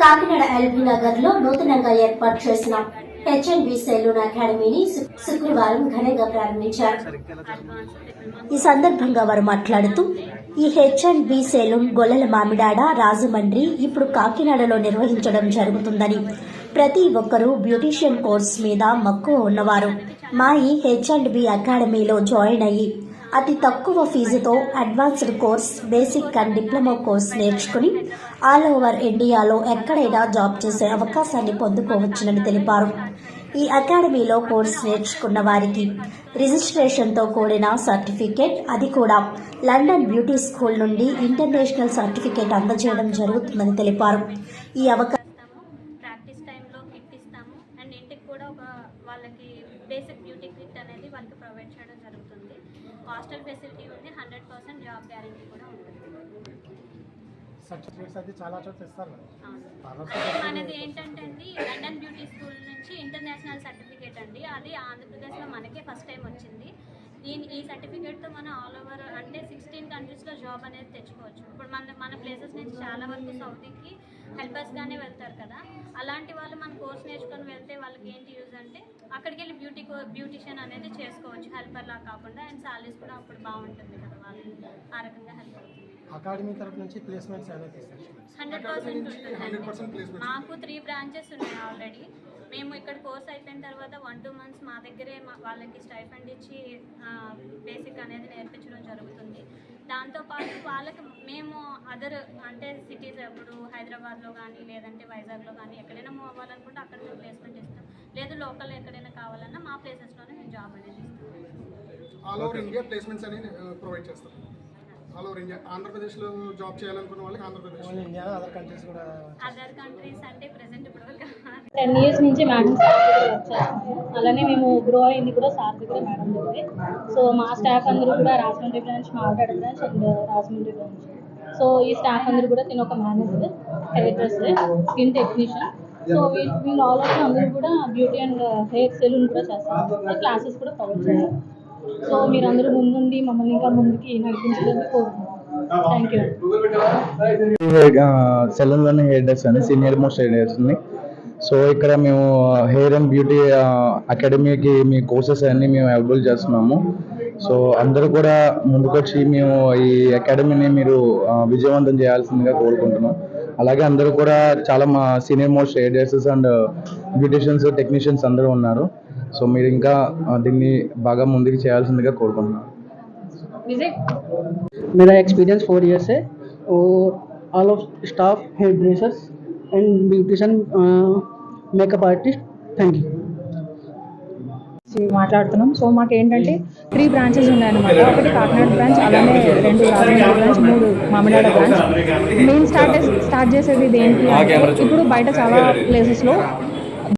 Kakinada LB నగర్లో నూతనంగా ఏర్పాటు చేసిన హెచ్ఎన్బి సెలూన్ అకాడమీని శుక్రవారం ఘనంగా ప్రారంభించారు. ఈ సందర్భంగా వారు మాట్లాడుతూ ఈ H and B salon Gollala Mamidada Rajahmundry ఇప్పుడు కాకినాడలో నిర్వహించడం జరుగుతుందని ప్రతి ఒక్కరూ బ్యూటీషియన్ కోర్స్ మీద మక్కువ ఉన్నవారు. మా ఈ హెచ్ అండ్ బి అకాడమీలో జాయిన్ అయ్యి అతి తక్కువ ఫీజుతో advanced course basic and diploma course నేర్చుకుని ఆల్ ఓవర్ ఇండియాలో ఎక్కడైనా జాబ్ చేసే అవకాశాన్ని పొందుకోవచ్చునని తెలిపారు. ఈ అకాడమీలో కోర్స్ నేర్చుకున్న వారికి రిజిస్ట్రేషన్తో కూడిన సర్టిఫికేట్ అది కూడా లండన్ బ్యూటీ స్కూల్ నుండి ఇంటర్నేషనల్ సర్టిఫికేట్ అందజేయడం జరుగుతుందని తెలిపారు. ఈ అవకాశం ఇస్తాము ప్రాక్టీస్ టైంలో కిట్ ఇస్తాము అండ్ ఇంటికి కూడా ఒక వాళ్ళకి బేసిక్ బ్యూటీ కిట్ అనేది వాళ్ళకి ప్రొవైడ్ చేయడం జరుగుతుంది. హాస్టల్ ఫెసిలిటీ ఉంది హండ్రెడ్ పర్సెంట్ జాబ్ గ్యారంటీ కూడా ఉంటుంది. సర్టిఫికేట్స్ అయితే చాలా చోట్ల ఇస్తారు మనది ఏంటంటే అండి లండన్ బ్యూటీ స్కూల్ నుంచి ఇంటర్నేషనల్ సర్టిఫికేట్ అండి. అది ఆంధ్రప్రదేశ్లో మనకే ఫస్ట్ టైం వచ్చింది. దీని ఈ సర్టిఫికేట్తో మనం ఆల్ ఓవర్ అంటే సిక్స్టీన్ కంట్రీస్లో జాబ్ అనేది తెచ్చుకోవచ్చు. ఇప్పుడు మన మన ప్లేసెస్ నుంచి చాలా వరకు సౌదీకి హెల్పర్స్గానే వెళ్తారు కదా. అలాంటి వాళ్ళు మన కోర్స్ నేర్చుకొని వెళ్తే వాళ్ళకి ఏంటి యూజ్ అంటే అక్కడికి వెళ్ళి బ్యూటీ బ్యూటిషియన్ అనేది చేసుకోవచ్చు. హెల్పర్ లా కాకుండా అండ్ సాలరీస్ కూడా అప్పుడు బాగుంటుంది కదా వాళ్ళు ఆ రకంగా హెల్ప్ అవుతుంది. అకాడమీ తరపు నుంచి ప్లేస్మెంట్స్ హండ్రెడ్ పర్సెంట్ ఉంటుందండి మాకు త్రీ బ్రాంచెస్ ఉన్నాయి ఆల్రెడీ మేము ఇక్కడ కోర్స్ అయిపోయిన తర్వాత వన్ టూ మంత్స్ మా దగ్గరే వాళ్ళకి స్టైఫండ్ ఇచ్చి బేసిక్ అనేది నేర్పించడం జరుగుతుంది. దాంతోపాటు వాళ్ళకి మేము అదర్ అంటే సిటీస్ ఇప్పుడు హైదరాబాద్లో కానీ లేదంటే వైజాగ్లో కానీ ఎక్కడైనా మూవ్ అవ్వాలనుకుంటే అక్కడ మేము ప్లేస్మెంట్ ఇస్తాం. లేదు లోకల్ ఎక్కడైనా కావాలన్నా మా ప్లేసెస్లోనే మేము జాబ్ అనేది ఇస్తాం. ఆల్ ఓవర్ ఇండియా ప్లేస్మెంట్స్ అనేది ప్రొవైడ్ చేస్తాం. ఆల్ ఓవర్ ఇండియా ఆంధ్రప్రదేశ్లో జాబ్ చేయాలనుకున్న వాళ్ళకి Andhra Pradesh. Only India other countries కూడా అదర్ కంట్రీస్ అంటే ప్రెసెంట్ ఇప్పుడు టెన్ ఇయర్స్ నుంచి మేడం సార్ దగ్గర అలానే మేము గ్రో అయింది కూడా సార్ దగ్గర మేడం దగ్గరే. సో మా స్టాఫ్ అందరూ కూడా Rajahmundry branch Mamidada branch and Rajahmundry branch so ఈ స్టాఫ్ అందరూ కూడా తిన ఒక manager hair dresser skin technician so వీళ్ళు వీళ్ళు ఆల్ ఓవర్ అందరూ కూడా బ్యూటీ అండ్ హెయిర్ సెలూన్ కూడా చేస్తారు. క్లాసెస్ కూడా ప్రొవైడ్ చేస్తారు. సో మీరందరూ ముందుండి మమ్మల్ని ఇంకా ముందుకి నడిపించాలని కోరుకుంటున్నాం. సెలూన్లోనే హెయిర్ డ్రెస్ అండి సీనియర్ మోస్ట్ హెయిర్ డ్రెస్ ఉంది సో ఇక్కడ మేము హెయిర్ అండ్ బ్యూటీ అకాడమీకి మీ కోర్సెస్ అన్ని మేము అవైలబుల్ చేస్తున్నాము. సో అందరూ కూడా ముందుకొచ్చి మేము ఈ అకాడమీని మీరు uh, విజయవంతం చేయాల్సిందిగా కోరుకుంటున్నాం. అలాగే అందరూ కూడా చాలా మా senior most hair dresses and beauticians technicians అందరూ ఉన్నారు. సో మీరు ఇంకా ఆ, దీన్ని బాగా ముందుకు చేయాల్సిందిగా కోరుకుంటున్నాను విజయ్ मेरा एक्सपीरियंस फोर ईयर्स है और all of staff hair dressers and beautician makeup artist thank you నుంచి మాట్లాడుతున్నాం సో మాకు ఏంటంటే త్రీ బ్రాంచెస్ ఉన్నాయన్నమాట ఒకటి కాకినాడ బ్రాంచ్ అలానే రెండు రాజమండ్రి బ్రాంచ్ మూడు మామిడాడ బ్రాంచ్ మేము స్టార్ట్ స్టార్ట్ చేసేది దేనికి అంటే ఇప్పుడు బయట చాలా ప్లేసెస్లో